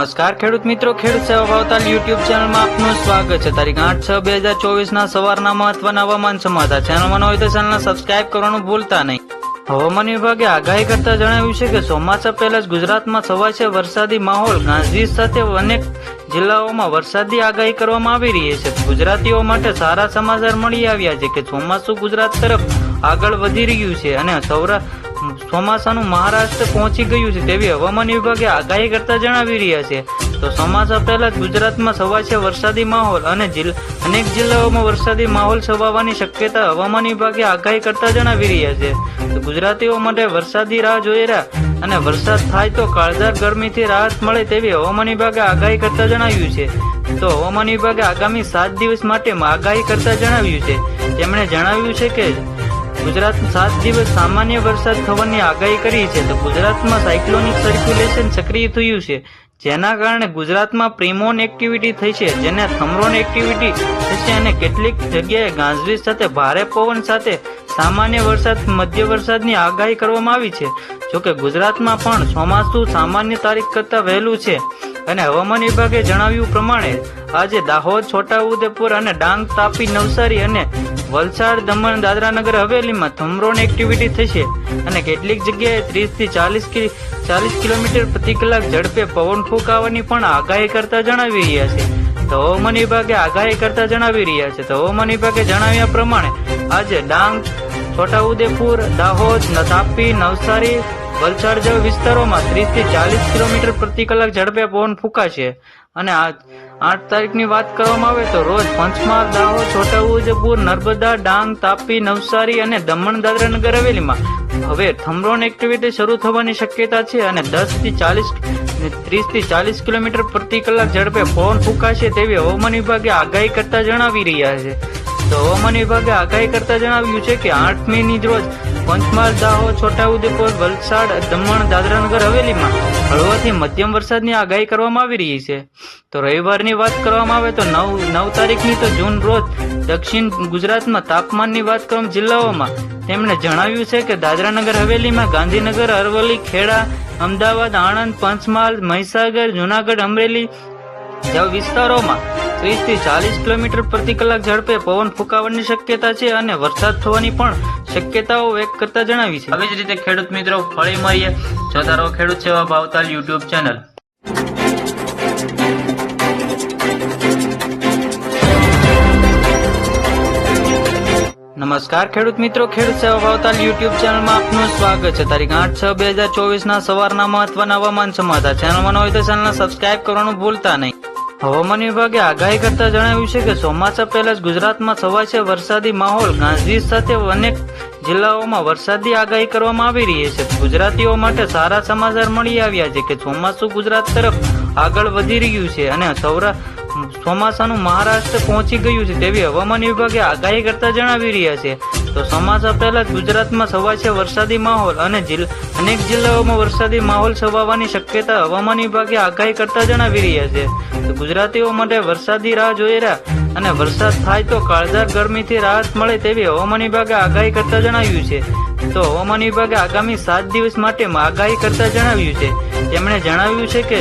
નમસ્કાર, ખેડૂત મિત્રો, ખેડૂત સેવા ભાવતાલ યુટ્યુબ ચેનલમાં આપનું સ્વાગત છે. તારીખ આઠ છ બે હજાર ચોવીસ ના સવારના મહત્વના હવામાન સમાચાર. ચેનલમાં હોય તો ચેનલને સબસ્ક્રાઇબ કરવાનું ભૂલતા નહીં. હવામાન વિભાગે આગાહી કરતા જણાવ્યું છે કે ચોમાસા પહેલા જ ગુજરાતમાં સવાશે વરસાદી માહોલ. ગાજવીજ સાથે અનેક જિલ્લાઓમાં વરસાદી આગાહી કરવામાં આવી રહી છે. ગુજરાતીઓ માટે સારા સમાચાર મળી આવ્યા છે કે ચોમાસું ગુજરાત તરફ આગળ વધી રહ્યું છે અને સૌરા ચોમાસાનું મહારાષ્ટ્ર પહોંચી ગયું છે તેવી હવામાન વિભાગે આગાહી કરતા જણાવી રહ્યા છે. તો ચોમાસા પહેલા ગુજરાતમાં છવાશે વરસાદી માહોલ અને અનેક જિલ્લાઓમાં વરસાદી માહોલ છવાવાની શક્યતા હવામાન વિભાગે આગાહી કરતા જણાવી રહ્યા છે. તો ગુજરાતીઓ માટે વરસાદી રાહ જોઈ રહ્યા અને વરસાદ થાય તો કાળઝાર ગરમીથી રાહત મળે તેવી હવામાન વિભાગે આગાહી કરતા જણાવ્યું છે. તો હવામાન વિભાગે આગામી સાત દિવસ માટે આગાહી કરતા જણાવ્યું છે. તેમણે જણાવ્યું છે કે ગુજરાત સાત દિવસ સામાન્ય વરસાદ થવાની આગાહી કરી છે તો ગુજરાતમાં સાયક્લોનિક સર્ક્યુલેશન સક્રિય થયું છે. જેના કારણે ગુજરાતમાં પ્રિમોન એક્ટિવિટી થઈ છે, જેને થમરોન એક્ટિવિટી થશે અને કેટલીક જગ્યાએ ગાજવીજ સાથે ભારે પવન સાથે સામાન્ય વરસાદ, મધ્ય વરસાદની આગાહી કરવામાં આવી છે. જોકે ગુજરાતમાં પણ ચોમાસું સામાન્ય તારીખ કરતાં વહેલું છે. અને હવામાન વિભાગે જણાવ્યું પ્રમાણે, આજે દાહોદ, છોટાઉદેપુર અને ડાંગ, તાપી, નવસારી અને વલસાડ, દમણ, દાદરાનગર, હવેલીમાં થમરોન એક્ટિવિટી થશે અને કેટલીક જગ્યાએ ત્રીસથી ચાલીસ ચાલીસ કિલોમીટર પ્રતિ કલાક ઝડપે પવન ફૂંકાવાની પણ આગાહી કરતા જણાવી રહ્યા છે. તો હવામાન વિભાગે આગાહી કરતા જણાવી રહ્યા છે. તો હવામાન વિભાગે જણાવ્યા પ્રમાણે, આજે ડાંગ, છોટાઉદેપુર, દાહોદ, તાપી, નવસારી વલસાડ જેવા વિસ્તારોમાં ત્રીસથી ચાલીસ કિલોમીટર પ્રતિ કલાક ઝડપે પવન ફૂંકાશે. અને આઠ તારીખની વાત કરવામાં આવે તો રોજ પંચમહાલ, દાહોદ, છોટાઉદેપુર, નર્મદા, ડાંગ, તાપી, નવસારી અને દમણ દાદરા નગર હવેલીમાં. હવે થમરોન એક્ટિવિટી શરૂ થવાની શક્યતા છે અને દસથી ચાલીસ, ત્રીસથી ચાલીસ કિલોમીટર પ્રતિ કલાક ઝડપે પવન ફૂંકાશે તેવી હવામાન વિભાગે આગાહી કરતા જણાવી રહ્યા છે. તો હવામાન વિભાગે આગાહી કરતા જણાવ્યું છે કે આઠમીની રોજ પંચમહાલ દાહોદ, છોટાઉદેપુર, વલસાડ, દમણ, દાદરાનગર, હવેલીમાં હળવાથી મધ્યમ વરસાદની આગાહી કરવામાં આવી રહી છે. તો રવિવારની વાત કરવામાં આવે તો નવ નવ તારીખની તો જૂન રોજ દક્ષિણ ગુજરાતમાં તાપમાનની વાત કરવામાં જિલ્લાઓમાં, તેમણે જણાવ્યું છે કે દાદરાનગર, હવેલીમાં ગાંધીનગર, અરવલ્લી, ખેડા, અમદાવાદ, આણંદ, પંચમહાલ, મહીસાગર, જુનાગઢ, અમરેલી જેવા વિસ્તારોમાં ત્રીસથી ચાલીસ કિલોમીટર પ્રતિ કલાક ઝડપે પવન ફૂંકાવાની શક્યતા છે અને વરસાદ થવાની પણ શક્યતાઓ વ્યક્ત કરતા જણાવી છે. આવી જ રીતે ખેડૂત મિત્રો ફળી મળીએ. જોતા રહો ખેડૂત સેવા ભાવતાલ યુટ્યુબ ચેનલ. નમસ્કાર ખેડૂત મિત્રો, ખેડૂત સેવા ભાવતાલ યુટ્યુબ ચેનલમાં આપનું સ્વાગત છે. તારીખ આઠ છ બે હજાર ચોવીસ ના સવારના મહત્વના હવામાન સમાચાર. ચેનલમાં ન હોય તો ચેનલને સબસ્ક્રાઇબ કરવાનું ભૂલતા નહીં. હવામાન વિભાગે આગાહી કરતા જણાવ્યું છે કે ચોમાસા પહેલા જ ગુજરાતમાં છવાશે વરસાદી માહોલ. ગાજવીજ સાથે અનેક જિલ્લાઓમાં વરસાદી આગાહી કરવામાં આવી રહી છે. ગુજરાતીઓ માટે સારા સમાચાર મળી આવ્યા છે કે ચોમાસું ગુજરાત તરફ આગળ વધી રહ્યું છે અને સૌરા, ચોમાસાનું મહારાષ્ટ્ર પહોંચી ગયું છે તેવી હવામાન વિભાગે આગાહી કરતા જણાવી રહ્યા છે. તો ચોમાસા પહેલા ગુજરાતમાં છવાશે વરસાદી માહોલ અને અનેક જિલ્લાઓમાં વરસાદી માહોલ છવાવાની શક્યતા હવામાન વિભાગે આગાહી કરતા જણાવી રહ્યા છે. ગુજરાતીઓ માટે વરસાદી રાહ જોઈ રહ્યા અને વરસાદ થાય તો કાળઝાળ ગરમીથી રાહત મળે તેવી હવામાન વિભાગે આગાહી કરતા જણાવ્યું છે. તો હવામાન વિભાગે આગામી સાત દિવસ માટે આગાહી કરતા જણાવ્યું છે. તેમણે જણાવ્યું છે કે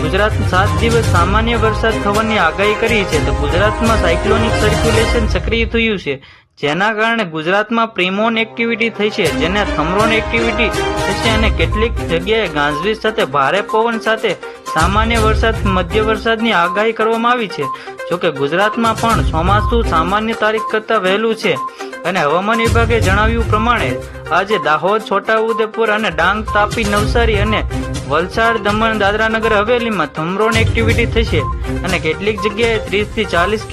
ગુજરાત સાત દિવસ સામાન્ય વરસાદ થવાની આગાહી કરી છે તો ગુજરાતમાં સાયક્લોનિક સર્ક્યુલેશન સક્રિય થયું છે. જેના કારણે ગુજરાતમાં પ્રિમોન એક્ટિવિટી થઈ છે, જેને થમરોન એક્ટિવિટી થશે અને કેટલીક જગ્યાએ ગાજવીજ સાથે ભારે પવન સાથે સામાન્ય વરસાદ, મધ્ય વરસાદની આગાહી કરવામાં આવી છે. જોકે ગુજરાતમાં પણ ચોમાસું સામાન્ય તારીખ કરતાં વહેલું છે. અને હવામાન વિભાગે જણાવ્યું પ્રમાણે, આજે દાહોદ, છોટાઉદેપુર અને ડાંગ, તાપી, નવસારી અને વલસાડ, દમણ, દાદરાનગર, હવેલીમાં થમરોન એક્ટિવિટી થશે. અને કેટલીક જગ્યાએ ત્રીસથી ચાલીસ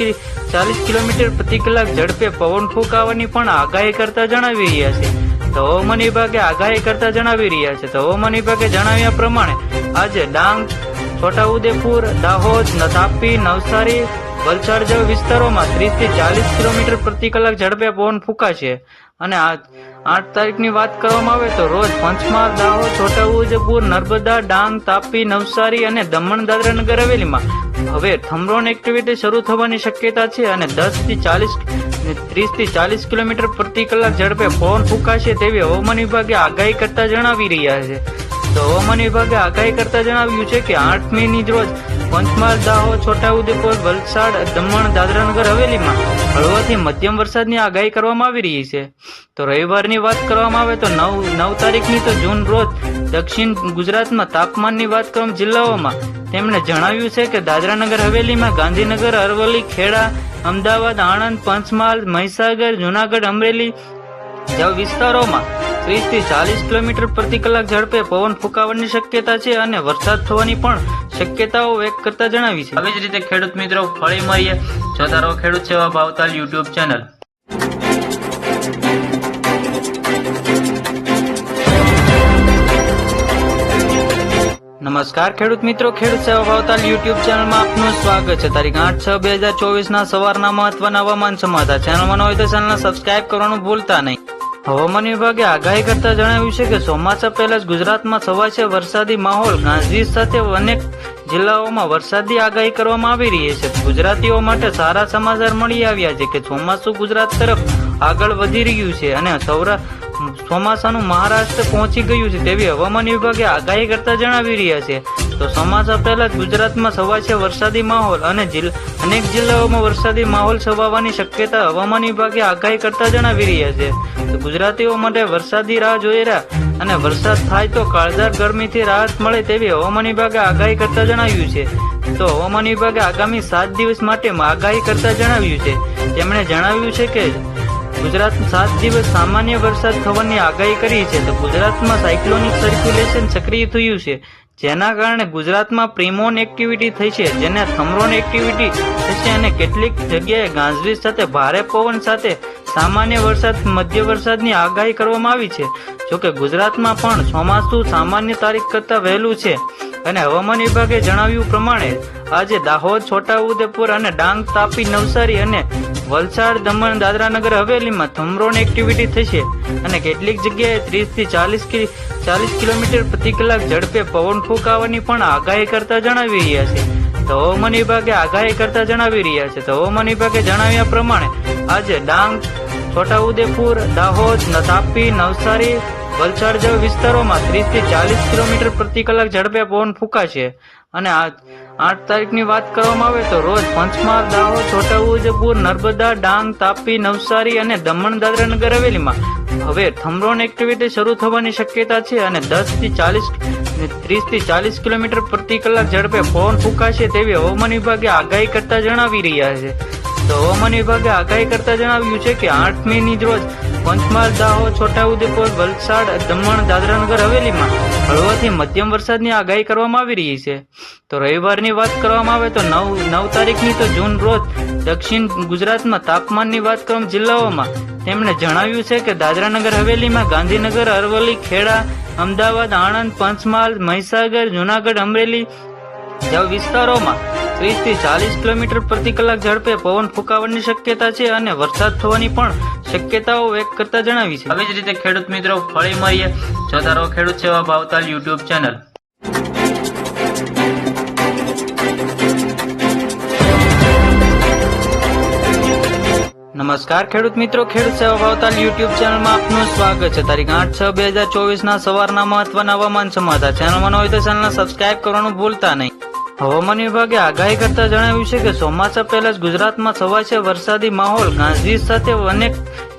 ચાલીસ કિલોમીટર પ્રતિ કલાક ઝડપે પવન ફૂંકાવાની પણ આગાહી કરતા જણાવી રહ્યા છે. તો હવામાન વિભાગે આગાહી કરતા જણાવી રહ્યા છે. તો હવામાન વિભાગે જણાવ્યા પ્રમાણે, આજે ડાંગ છોટાઉદેપુર, દાહોદ તાપી નવસારી, વલસાડ જેવા વિસ્તારોમાં ત્રીસથી ચાલીસ કિલોમીટર પ્રતિ કલાક ઝડપે પવન ફૂંકાશે. અને આઠ તારીખની વાત કરવામાં આવે તો રોજ પંચમહાલ, દાહોદ, છોટાઉદેપુર, નર્મદા, ડાંગ, તાપી, નવસારી અને દમણ દાદરા નગર હવેલીમાં હવે થમરોન એક્ટિવિટી શરૂ થવાની શક્યતા છે અને દસથી ચાલીસ ત્રીસથી ચાલીસ કિલોમીટર પ્રતિ કલાક ઝડપે પવન ફૂંકાશે તેવી હવામાન વિભાગે આગાહી કરતા જણાવી રહ્યા છે. હવામાન વિભાગે આગાહી કરતા જણાવ્યું છે કે આઠમીની રોજ પંચમહાલ, દાહોદ, છોટાઉદેપુર, વલસાડ, દમણ, દાદરાનગર, હવેલીમાં હળવાથી મધ્યમ વરસાદની આગાહી કરવામાં આવી રહી છે. તો રવિવારની વાત કરવામાં આવે તો નવ નવ તારીખની તો જૂન રોજ દક્ષિણ ગુજરાતમાં તાપમાનની વાત કરવામાં જિલ્લાઓમાં, તેમણે જણાવ્યું છે કે દાદરાનગર, હવેલીમાં ગાંધીનગર, અરવલ્લી, ખેડા, અમદાવાદ, આણંદ, પંચમહાલ, મહીસાગર, જુનાગઢ, અમરેલી જેવા વિસ્તારોમાં ત્રીસથી ચાલીસ કિલોમીટર પ્રતિ કલાક ઝડપે પવન ફૂંકાવાની શક્યતા છે અને વરસાદ થવાની પણ શક્યતાઓ વ્યક્ત કરતા જણાવી છે. આવી જ રીતે ખેડૂત મિત્રો ફળી મળીએ જોતા રહો ખેડૂત સેવા ભાવતાલ યુટ્યુબ ચેનલ. નમસ્કાર ખેડૂત મિત્રો ખેડૂત સેવા ભાવતાલ યુટ્યુબ ચેનલમાં આપનું સ્વાગત છે. તારીખ આઠ છ બે હજાર ચોવીસ ના સવારના મહત્વના હવામાન સમાચાર. ચેનલમાં ન હોય તો ચેનલને સબસ્ક્રાઇબ કરવાનું ભૂલતા નહીં. હવામાન વિભાગે આગાહી કરતા જણાવ્યું છે કે ચોમાસા પહેલા જ ગુજરાતમાં છવાશે વરસાદી માહોલ. ગાજવીજ સાથે અનેક જિલ્લાઓમાં વરસાદી આગાહી કરવામાં આવી રહી છે. ગુજરાતીઓ માટે સારા સમાચાર મળી આવ્યા છે કે ચોમાસું ગુજરાત તરફ આગળ વધી રહ્યું છે અને સૌરા, ચોમાસાનું મહારાષ્ટ્ર પહોંચી ગયું છે તેવી હવામાન વિભાગે આગાહી કરતા જણાવી રહ્યા છે. તો ચોમાસા પહેલા ગુજરાતમાં છવાશે વરસાદી માહોલ અને અનેક જિલ્લાઓમાં વરસાદી માહોલ છવાવાની શક્યતા હવામાન વિભાગે આગાહી કરતા જણાવી રહ્યા છે. ગુજરાતીઓ માટે વરસાદી રાહ જોઈ રહ્યા અને વરસાદ થાય તો કાળઝાળ ગરમીથી રાહત મળે તેવી હવામાન વિભાગે આગાહી કરતા જણાવ્યું છે. તો હવામાન વિભાગે આગામી સાત દિવસ માટે આગાહી કરતા જણાવ્યું છે. તેમણે જણાવ્યું છે કે ગુજરાત સાત દિવસ સામાન્ય વરસાદ થવાની આગાહી કરી છે. તો ગુજરાતમાં સાયક્લોનિક સર્ક્યુલેશન સક્રિય થયું છે. જેના કારણે ગુજરાતમાં પ્રિમોન એક્ટિવિટી થઈ છે, જેને થમરોન એક્ટિવિટી થશે અને કેટલીક જગ્યાએ ગાજવીજ સાથે ભારે પવન સાથે સામાન્ય વરસાદ, મધ્ય વરસાદની આગાહી કરવામાં આવી છે. જોકે ગુજરાતમાં પણ ચોમાસું સામાન્ય તારીખ કરતાં વહેલું છે. અને હવામાન વિભાગે જણાવ્યું પ્રમાણે, આજે દાહોદ, છોટાઉદેપુર અને ડાંગ, તાપી, નવસારી અને વલસાડ, દમણ, દાદરાનગર, હવેલીમાં થમરોન એક્ટિવિટી થશે. અને કેટલીક જગ્યાએ ત્રીસથી ચાલીસ ચાલીસ કિલોમીટર પ્રતિ કલાક ઝડપે પવન ફૂંકાવાની પણ આગાહી કરતા જણાવી રહ્યા છે. તો હવામાન વિભાગે આગાહી કરતા જણાવી રહ્યા છે. તો હવામાન વિભાગે જણાવ્યા પ્રમાણે, આજે ડાંગ છોટાઉદેપુર, દાહોદ તાપી નવસારી, વલસાડ જેવા વિસ્તારોમાં ત્રીસથી ચાલીસ કિલોમીટર પ્રતિ કલાક ઝડપે પવન ફૂંકાશે. અને આઠ તારીખની વાત કરવામાં આવે તો રોજ પંચમહાલ, દાહોદ, છોટાઉદેપુર, નર્મદા, ડાંગ, તાપી, નવસારી અને દમણ દાદરાનગર હવેલીમાં હવે થમરોન એક્ટિવિટી શરૂ થવાની શક્યતા છે અને દસથી ચાલીસ ત્રીસથી ચાલીસ કિલોમીટર પ્રતિ કલાક ઝડપે પવન ફૂંકાશે તેવી હવામાન વિભાગે આગાહી કરતા જણાવી રહ્યા છે. હવામાન વિભાગે આગાહી કરતા જણાવ્યું છે કે આઠમીની રોજ પંચમહાલ, દાહોદ, છોટાઉદેપુર, વલસાડ, દમણ, દાદરાનગર, હવેલીમાં હળવાથી મધ્યમ વરસાદની આગાહી કરવામાં આવી રહી છે. તો રવિવારની વાત કરવામાં આવે તો નવ નવ તારીખની તો જૂન રોજ દક્ષિણ ગુજરાતમાં તાપમાનની વાત કરવામાં જિલ્લાઓમાં, તેમણે જણાવ્યું છે કે દાદરાનગર, હવેલીમાં ગાંધીનગર, અરવલ્લી, ખેડા, અમદાવાદ, આણંદ, પંચમહાલ, મહીસાગર, જુનાગઢ, અમરેલી જેવા વિસ્તારોમાં ત્રીસથી ચાલીસ કિલોમીટર પ્રતિ કલાક ઝડપે પવન ફૂંકાવાની શક્યતા છે અને વરસાદ થવાની પણ શક્યતાઓ વ્યક્ત કરતા જણાવી છે. આવી જ રીતે ખેડૂત મિત્રો ફળી મળીએ. જોતા રહો ખેડૂત સેવા ભાવતાલ યુટ્યુબ ચેનલ. નમસ્કાર ખેડૂત મિત્રો ખેડૂત સેવા ભાવતાલ યુટ્યુબ ચેનલમાં આપનું સ્વાગત છે. તારીખ આઠ છ બે હજાર ચોવીસ ના સવારના મહત્વના હવામાન સમાચાર. ચેનલમાં હોય તો ચેનલને સબસ્ક્રાઇબ કરવાનું ભૂલતા નહીં. હવામાન વિભાગે આગાહી કરતા જણાવ્યું છે કે ચોમાસા પહેલા જ ગુજરાતમાં છવાશે વરસાદી માહોલ. ગાજવીજ સાથે અનેક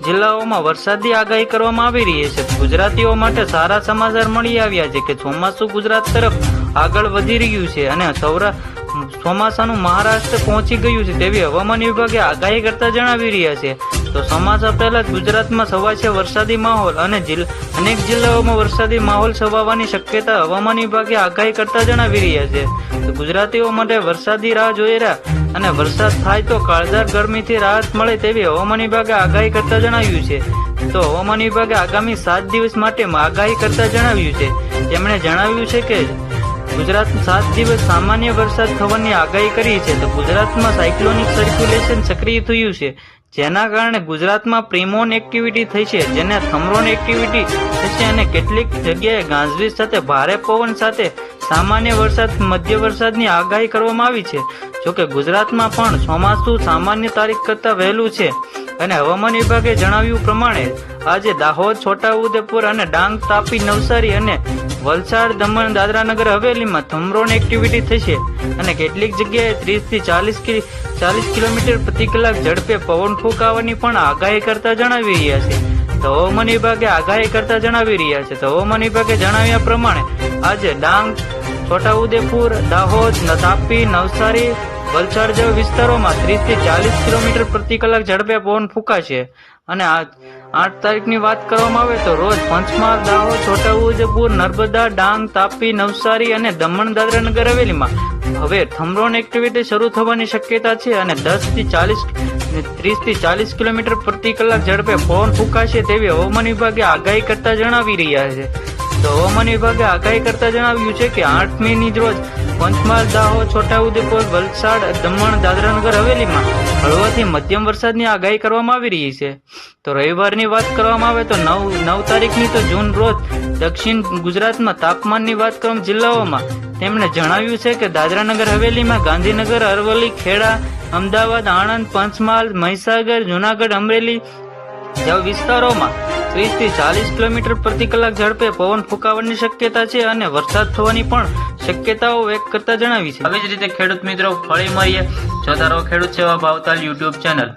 જિલ્લાઓમાં વરસાદી આગાહી કરવામાં આવી રહી છે. ગુજરાતીઓ માટે સારા સમાચાર મળી આવ્યા છે કે ચોમાસું ગુજરાત તરફ આગળ વધી રહ્યું છે અને સૌરા, ચોમાસાનું મહારાષ્ટ્ર પહોંચી ગયું છે તેવી હવામાન વિભાગે આગાહી કરતા જણાવી રહ્યા છે. તો ચોમાસા પહેલા ગુજરાતમાં છવાશે વરસાદી માહોલ અને અનેક જિલ્લાઓમાં વરસાદી માહોલ છવાવાની શક્યતા હવામાન વિભાગે આગાહી કરતા જણાવી રહ્યા છે. તો ગુજરાતીઓ માટે વરસાદી રાહ જોઈ રહ્યા અને વરસાદ થાય તો કાળઝાળ ગરમીથી રાહત મળે તેવી હવામાન વિભાગે આગાહી કરતા જણાવ્યું છે. તો હવામાન વિભાગે આગામી સાત દિવસ માટે આગાહી કરતા જણાવ્યું છે. તેમણે જણાવ્યું છે કે ગુજરાત સાત દિવસ સામાન્ય વરસાદ થવાની આગાહી કરી છે. તો ગુજરાતમાં સાયક્લોનિક સર્ક્યુલેશન સક્રિય થયું છે. જેના કારણે ગુજરાતમાં પ્રિમોન એક્ટિવિટી થઈ છે, જેને થમરોન એક્ટિવિટી થશે અને કેટલીક જગ્યાએ ગાજવીજ સાથે ભારે પવન સાથે સામાન્ય વરસાદ, મધ્ય વરસાદની આગાહી કરવામાં આવી છે. જોકે ગુજરાતમાં પણ ચોમાસું સામાન્ય તારીખ કરતાં વહેલું છે અને હવામાન વિભાગે જણાવ્યું પ્રમાણે આજે દાહોદ, છોટાઉદેપુર અને ડાંગ તાપી, નવસારી અને વલસાડ, દમણ, દાદરાનગર હવેલીમાં થમરોન એક્ટિવિટી થશે અને કેટલીક જગ્યાએ ત્રીસથી ચાલીસ ચાલીસ કિલોમીટર પ્રતિ કલાક ઝડપે પવન ફૂંકાવાની પણ આગાહી કરતા જણાવી રહ્યા છે. તો હવામાન વિભાગે આગાહી કરતા જણાવી રહ્યા છે. તો હવામાન વિભાગે જણાવ્યા પ્રમાણે, આજે ડાંગ, છોટાઉદેપુર, દાહોદ તાપી નવસારી, વલસાડ જેવા વિસ્તારોમાં ત્રીસથી ચાલીસ કિલોમીટર પ્રતિ કલાક ઝડપે પવન ફૂંકાશે. અને આ આઠ તારીખની વાત કરવામાં આવે તો રોજ પંચમહાલ, દાહોદ, છોટાઉદેપુર નર્મદા, ડાંગ, તાપી, નવસારી અને દમણ દાદરા નગર હવેલીમાં. હવે થમરોન એક્ટિવિટી શરૂ થવાની શક્યતા છે અને દસથી ચાલીસ ત્રીસથી ચાલીસ કિલોમીટર પ્રતિ કલાક ઝડપે પવન ફૂંકાશે તેવી હવામાન વિભાગે આગાહી કરતા જણાવી રહ્યા છે. તો હવામાન વિભાગે આગાહી કરતા જણાવ્યું છે કે આઠમીની રોજ પંચમહાલ, દાહોદ, છોટાઉદેપુર, વલસાડ, દમણ, દાદરાનગર, હવેલીમાં હળવાથી મધ્યમ વરસાદની આગાહી કરવામાં આવી રહી છે. તો રવિવારની વાત કરવામાં આવે તો નવ નવ તારીખની તો જૂન રોજ દક્ષિણ ગુજરાતમાં તાપમાનની વાત કરવામાં જિલ્લાઓમાં, તેમણે જણાવ્યું છે કે દાદરાનગર, હવેલીમાં ગાંધીનગર, અરવલ્લી, ખેડા, અમદાવાદ, આણંદ, પંચમહાલ, મહીસાગર, જુનાગઢ, અમરેલી જેવા વિસ્તારોમાં ત્રીસથી ચાલીસ કિલોમીટર પ્રતિ કલાક ઝડપે પવન ફૂંકાવાની શક્યતા છે અને વરસાદ થવાની પણ શક્યતાઓ વ્યક્ત કરતા જણાવી છે. આવી જ રીતે ખેડૂત મિત્રો ફળી મળીએ. જોતા રહો ખેડૂત સેવા ભાવતાલ યુટ્યુબ ચેનલ.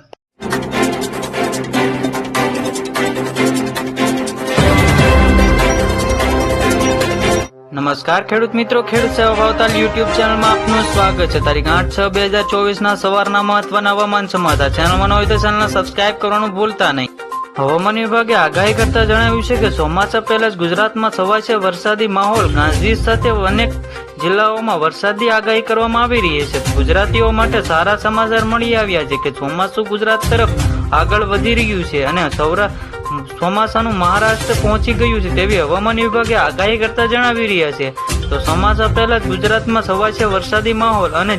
નમસ્કાર ખેડૂત મિત્રો, ખેડૂત સેવા ભાવતાલ યુટ્યુબ ચેનલમાં આપનું સ્વાગત છે. તારીખ આઠ છ બે હજાર ચોવીસ ના સવારના મહત્વના હવામાન સમાચાર. ચેનલમાં ન હોય તો ચેનલને સબસ્ક્રાઇબ કરવાનું ભૂલતા નહીં. હવામાન વિભાગે આગાહી કરતા જણાવ્યું છે કે ચોમાસા પહેલા જ ગુજરાતમાં છે વરસાદી માહોલ. ગાજવીજ સાથે અનેક જિલ્લાઓમાં વરસાદી આગાહી કરવામાં આવી રહી છે. ગુજરાતીઓ માટે સારા સમાચાર મળી આવ્યા છે કે ચોમાસું ગુજરાત તરફ આગળ વધી રહ્યું છે અને સૌરા, ચોમાસાનું મહારાષ્ટ્ર પહોંચી ગયું છે તેવી હવામાન વિભાગે આગાહી કરતા જણાવી રહ્યા છે. તો ચોમાસા પહેલા ગુજરાતમાં છવાશે વરસાદી માહોલ અને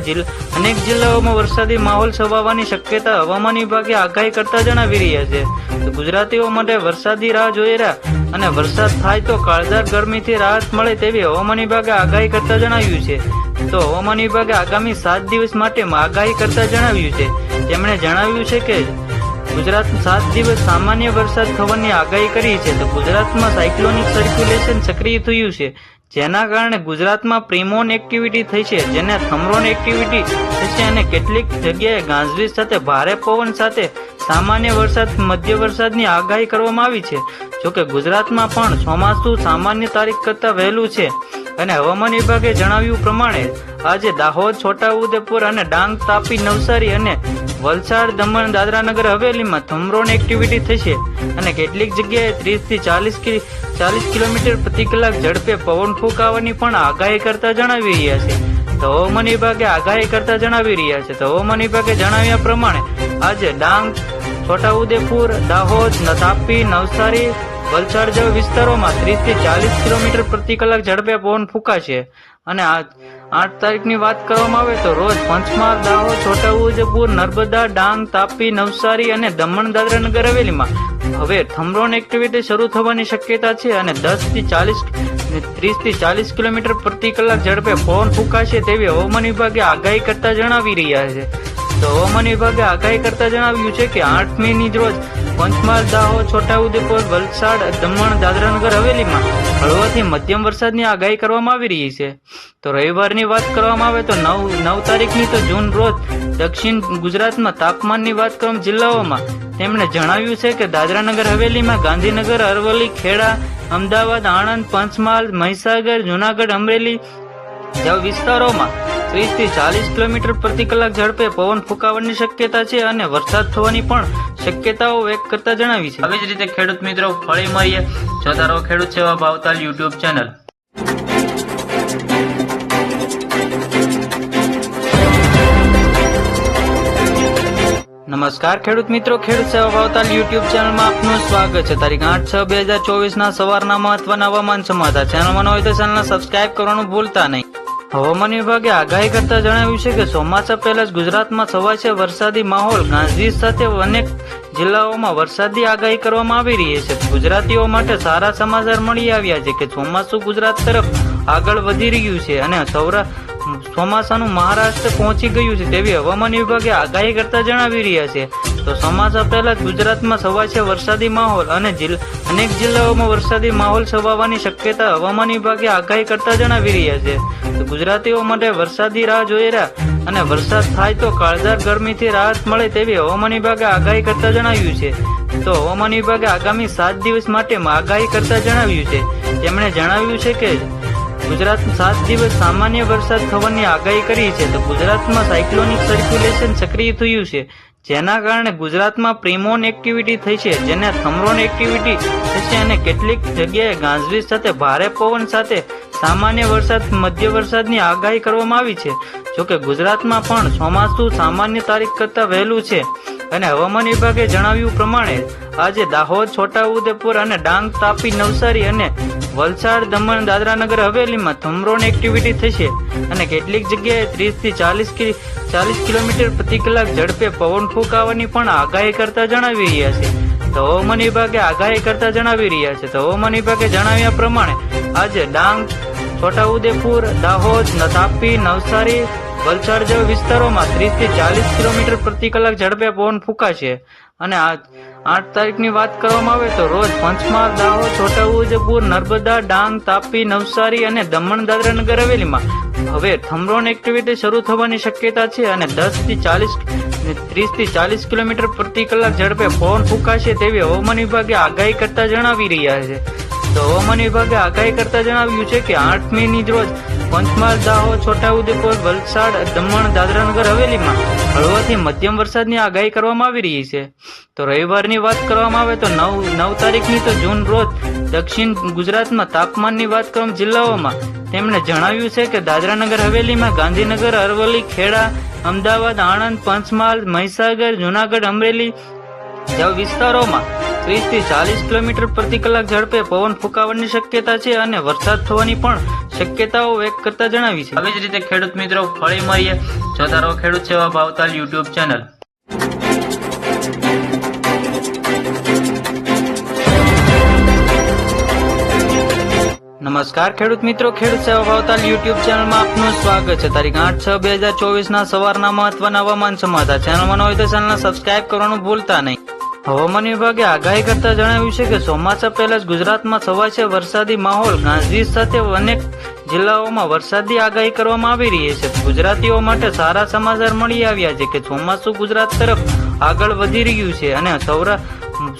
અનેક જિલ્લાઓમાં વરસાદી માહોલ છવાવાની શક્યતા હવામાન વિભાગે આગાહી કરતા જણાવી રહ્યા છે. ગુજરાતીઓ માટે વરસાદી રાહ જોઈ રહ્યા અને વરસાદ થાય તો કાળઝાળ ગરમીથી રાહત મળે તેવી હવામાન વિભાગે આગાહી કરતા જણાવ્યું છે. તો હવામાન વિભાગે આગામી સાત દિવસ માટે આગાહી કરતા જણાવ્યું છે. તેમણે જણાવ્યું છે કે ગુજરાત સાત દિવસ સામાન્ય વરસાદ થવાની આગાહી કરી છે તો ગુજરાતમાં સાયક્લોનિક સર્ક્યુલેશન સક્રિય થયું છે. જેના કારણે ગુજરાતમાં પ્રિમોન એક્ટિવિટી થઈ છે, જેને થમરોન એક્ટિવિટી થશે અને કેટલીક જગ્યાએ ગાજવીજ સાથે ભારે પવન સાથે સામાન્ય વરસાદ, મધ્ય વરસાદની આગાહી કરવામાં આવી છે. જોકે ગુજરાતમાં પણ ચોમાસું સામાન્ય તારીખ કરતાં વહેલું છે. અને હવામાન વિભાગે જણાવ્યું પ્રમાણે, આજે દાહોદ, છોટાઉદેપુર અને ડાંગ, તાપી, નવસારી અને વલસાડ, દમણ, દાદરાનગર, હવેલીમાં થમરોન એક્ટિવિટી થશે. અને કેટલીક જગ્યાએ ત્રીસથી ચાલીસ ચાલીસ કિલોમીટર પ્રતિ કલાક ઝડપે પવન ફૂંકાવાની પણ આગાહી કરતા જણાવી રહ્યા છે. તો હવામાન વિભાગે આગાહી કરતા જણાવી રહ્યા છે. તો હવામાન વિભાગે જણાવ્યા પ્રમાણે, આજે ડાંગ છોટાઉદેપુર, દાહોદ તાપી નવસારી, વલસાડ જેવા વિસ્તારોમાં ત્રીસથી ચાલીસ કિલોમીટર પ્રતિ કલાક ઝડપે પવન ફૂંકાશે. અને આઠ તારીખની વાત કરવામાં આવે તો રોજ પંચમહાલ, દાહોદ, છોટાઉદેપુર, નર્મદા, ડાંગ, તાપી, નવસારી અને દમણ દાદરા નગર હવેલીમાં હવે થમરોન એક્ટિવિટી શરૂ થવાની શક્યતા છે અને દસથી ચાલીસ ત્રીસથી ચાલીસ કિલોમીટર પ્રતિ કલાક ઝડપે પવન ફૂંકાશે તેવી હવામાન વિભાગે આગાહી કરતા જણાવી રહ્યા છે. હવામાન વિભાગે આગાહી કરતા જણાવ્યું છે કે આઠ મે ની રોજ પંચમહાલ, દાહોદ, છોટાઉદેપુર, વલસાડ, દમણ, દાદરાનગર, હવેલીમાં હળવાથી મધ્યમ વરસાદની આગાહી કરવામાં આવી રહી છે. તો રવિવારની વાત કરવામાં આવે તો નવ નવ તારીખની તો જૂન રોજ દક્ષિણ ગુજરાતમાં તાપમાનની વાત કરવામાં જિલ્લાઓમાં, તેમણે જણાવ્યું છે કે દાદરાનગર, હવેલીમાં ગાંધીનગર, અરવલ્લી, ખેડા, અમદાવાદ, આણંદ, પંચમહાલ, મહીસાગર, જુનાગઢ, અમરેલી જેવા વિસ્તારોમાં ત્રીસથી ચાલીસ કિલોમીટર પ્રતિ કલાક ઝડપે પવન ફૂંકાવાની શક્યતા છે અને વરસાદ થવાની પણ શક્યતાઓ વ્યક્ત કરતા જણાવી છે. આવી જ રીતે ખેડૂત મિત્રો ફળી મળીએ. જોતા રહો ખેડૂત સેવા ભાવતાલ યુટ્યુબ ચેનલ. નમસ્કાર ખેડૂત મિત્રો, ખેડૂત સેવા ભાવતાલ યુટ્યુબ ચેનલમાં આપનું સ્વાગત છે. તારીખ આઠ છ બે હજાર ચોવીસ ના સવારના મહત્વના હવામાન સમાચાર. ચેનલમાં હોય તો ચેનલને સબસ્ક્રાઇબ કરવાનું ભૂલતા નહીં. હવામાન વિભાગે આગાહી કરતા જણાવ્યું છે કે ચોમાસા પહેલા જ ગુજરાતમાં છવાશે વરસાદી માહોલ. ગાંધી સાથે અનેક જિલ્લાઓમાં વરસાદી આગાહી કરવામાં આવી રહી છે. ગુજરાતીઓ માટે સારા સમાચાર મળી આવ્યા છે કે ચોમાસું ગુજરાત તરફ આગળ વધી રહ્યું છે અને સૌરા, ચોમાસાનું મહારાષ્ટ્ર પહોંચી ગયું છે તેવી હવામાન વિભાગે આગાહી કરતા જણાવી રહ્યા છે. તો ચોમાસા પહેલા ગુજરાતમાં છવાશે વરસાદી માહોલ અને અનેક જિલ્લાઓમાં વરસાદી માહોલ છવાવાની શક્યતા હવામાન વિભાગે આગાહી કરતા જણાવી રહ્યા છે. ગુજરાતીઓ માટે વરસાદી રાહ જોઈ રહ્યા અને વરસાદ થાય તો કાળઝાળ ગરમીથી રાહત મળે તેવી હવામાન વિભાગે આગાહી કરતા જણાવ્યું છે. તો હવામાન વિભાગે આગામી સાત દિવસ માટે આગાહી કરતા જણાવ્યું છે. તેમણે જણાવ્યું છે કે ગુજરાત સાત દિવસ સામાન્ય વરસાદ થવાની આગાહી કરી છે. તો ગુજરાતમાં સાયક્લોનિક સર્ક્યુલેશન સક્રિય થયું છે. જેના કારણે ગુજરાતમાં પ્રિમોન એક્ટિવિટી થઈ છે, જેને થમરોન એક્ટિવિટી થશે અને કેટલીક જગ્યાએ ગાજવીજ સાથે ભારે પવન સાથે સામાન્ય વરસાદ, મધ્ય વરસાદની આગાહી કરવામાં આવી છે. જોકે ગુજરાતમાં પણ ચોમાસું સામાન્ય તારીખ કરતાં વહેલું છે. અને હવામાન વિભાગે જણાવ્યું પ્રમાણે, આજે દાહોદ, છોટાઉદેપુર અને ડાંગ, તાપી, નવસારી અને વલસાડ, દમણ, દાદરાનગર, હવેલીમાં થમરોન એક્ટિવિટી થશે. અને કેટલીક જગ્યાએ ત્રીસથી ચાલીસ ચાલીસ કિલોમીટર પ્રતિ કલાક ઝડપે પવન ફૂંકાવાની પણ આગાહી કરતા જણાવી રહ્યા છે. તો હવામાન વિભાગે આગાહી કરતા જણાવી રહ્યા છે. તો હવામાન વિભાગે જણાવ્યા પ્રમાણે, આજે ડાંગ છોટાઉદેપુર, દાહોદ તાપી નવસારી, વલસાડ જેવા વિસ્તારોમાં ત્રીસથી ચાલીસ કિલોમીટર પ્રતિ કલાક ઝડપે પવન ફૂંકાશે. અને આઠ તારીખની વાત કરવામાં આવે તો રોજ પંચમહાલ, દાહોદ, છોટાઉદેપુર, નર્મદા, ડાંગ, તાપી, નવસારી અને દમણ, દાદરા નગર હવેલીમાં હવે થમરોન એક્ટિવિટી શરૂ થવાની શક્યતા છે અને દસથી ચાલીસ ત્રીસથી ચાલીસ કિલોમીટર પ્રતિ કલાક ઝડપે પવન ફૂંકાશે તેવી હવામાન વિભાગે આગાહી કરતા જણાવી રહ્યા છે. તો હવામાન વિભાગે આગાહી કરતા જણાવ્યું છે કે આઠ મે ની રોજ પંચમહાલ, દાહોદ, છોટાઉદેપુર, વલસાડ, દમણ, દાદરાનગર, હવેલીમાં હળવાથી મધ્યમ વરસાદની આગાહી કરવામાં આવી રહી છે. તો રવિવારની વાત કરવામાં આવે તો નવ નવ તારીખની તો જૂન રોજ દક્ષિણ ગુજરાતમાં તાપમાનની વાત કરવામાં જિલ્લાઓમાં, તેમણે જણાવ્યું છે કે દાદરાનગર, હવેલીમાં ગાંધીનગર, અરવલ્લી, ખેડા, અમદાવાદ, આણંદ, પંચમહાલ, મહીસાગર, જુનાગઢ, અમરેલી જેવા વિસ્તારોમાં ત્રીસથી ચાલીસ કિલોમીટર પ્રતિ કલાક ઝડપે પવન ફૂંકાવાની શક્યતા છે અને વરસાદ થવાની પણ શક્યતાઓ વ્યક્ત કરતા જણાવી છે. આવી જ રીતે ખેડૂત મિત્રો ફળી મળીએ. જોતા રહો ખેડૂત સેવા ભાવતાલ યુટ્યુબ ચેનલ. નમસ્કાર ખેડૂત મિત્રો, ખેડૂત સેવા ભાવતાલ યુટ્યુબ ચેનલમાં આપનું સ્વાગત છે. તારીખ આઠ છ બે હજાર ચોવીસ ના સવારના મહત્વના હવામાન સમાચાર. ચેનલમાં હોય તો ચેનલને સબસ્ક્રાઇબ કરવાનું ભૂલતા નહીં. હવામાન વિભાગે આગાહી કરતા જણાવ્યું છે કે ચોમાસા પહેલા જ ગુજરાતમાં છવાશે વરસાદી માહોલ. ગાજવીજ સાથે અનેક જિલ્લાઓમાં વરસાદી આગાહી કરવામાં આવી રહી છે. ગુજરાતીઓ માટે સારા સમાચાર મળી આવ્યા છે કે ચોમાસું ગુજરાત તરફ આગળ વધી રહ્યું છે અને સૌરા,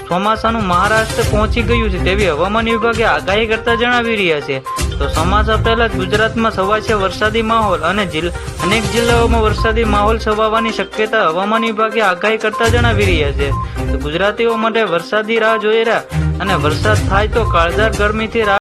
ચોમાસાનું મહારાષ્ટ્ર પહોંચી ગયું છે તેવી હવામાન વિભાગે આગાહી કરતા જણાવી રહ્યા છે. તો ચોમાસા પહેલા ગુજરાતમાં છવાશે વરસાદી માહોલ અને અનેક જિલ્લાઓમાં વરસાદી માહોલ છવાવાની શક્યતા હવામાન વિભાગે આગાહી કરતા જણાવી રહ્યા છે. ગુજરાતીઓ માટે વરસાદી રાહ જોઈ રહ્યા અને વરસાદ થાય તો કાળઝાળ ગરમીથી